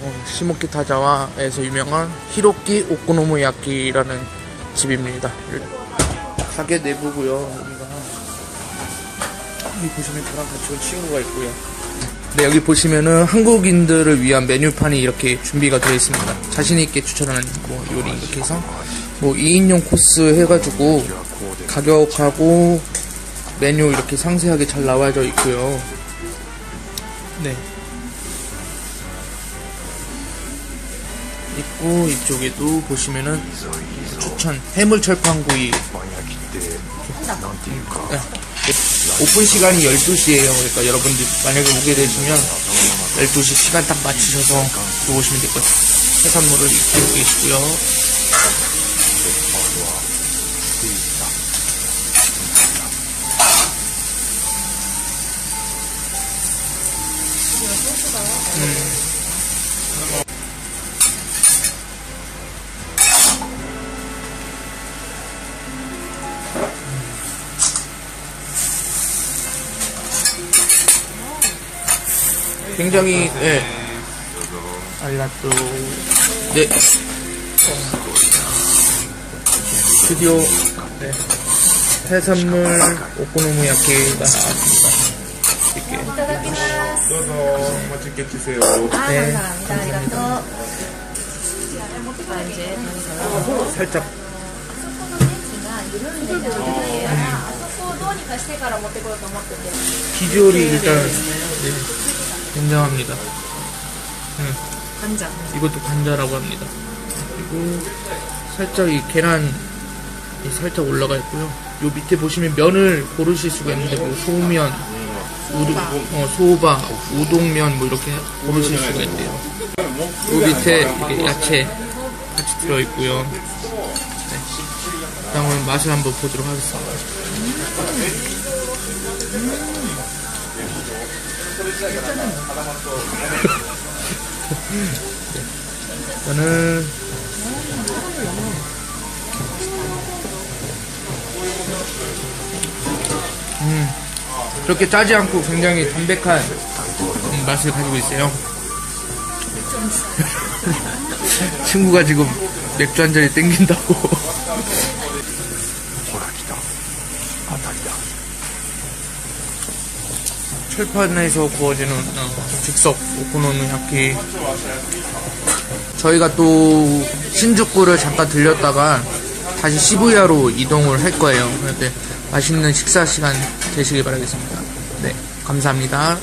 어, 시모키 타자와에서 유명한 히로키 오코노미야키라는 집입니다. 가게 내부고요. 여기가 여기 보시면 저랑 같이 온 친구가 있고요. 네, 여기 보시면은 한국인들을 위한 메뉴판이 이렇게 준비가 되어 있습니다. 자신 있게 추천하는 뭐 요리 이렇게 해서 뭐 2인용 코스 해가지고 가격하고 메뉴 이렇게 상세하게 잘 나와져 있고요. 네. 있고 이쪽에도 보시면은 추천 해물 철판구이 네. 오픈 시간이 12시에요. 그러니까 여러분들 만약에 오게 되시면 12시 시간 딱 맞추셔서 들어오시면 될 것 같아요. 해산물을 익히고 계시고요. 굉장히 아, 예. 알라또 네 드디어 네. 해산물 오코노미야키가 나왔습니다. 맛있게 넣어서 맛있게 드세요. 네. 감사합니다. 이제 어, 어, 살짝 기조리 일단 네. 굉장합니다. 음, 간장. 이것도 관자라고 합니다. 그리고 살짝 이 계란이 살짝 올라가 있고요. 요 밑에 보시면 면을 고르실 수가 있는데 뭐 소면, 우두, 어, 소바, 우동면 뭐 이렇게 고르실 수가 있대요. 요 밑에 야채 같이 들어있고요. 네. 그다음은 맛을 한번 보도록 하겠습니다. 저는 음, 그렇게 짜지 않고 굉장히 담백한 음, 맛을 가지고 있어요. 친구가 지금 맥주 한 잔이 땡긴다고. 철판에서 구워지는 어, 즉석 오코노미야키 저희가 또 신주쿠를 잠깐 들렸다가 다시 시부야로 이동을 할 거예요. 그런데 맛있는 식사 시간 되시길 바라겠습니다. 네, 감사합니다.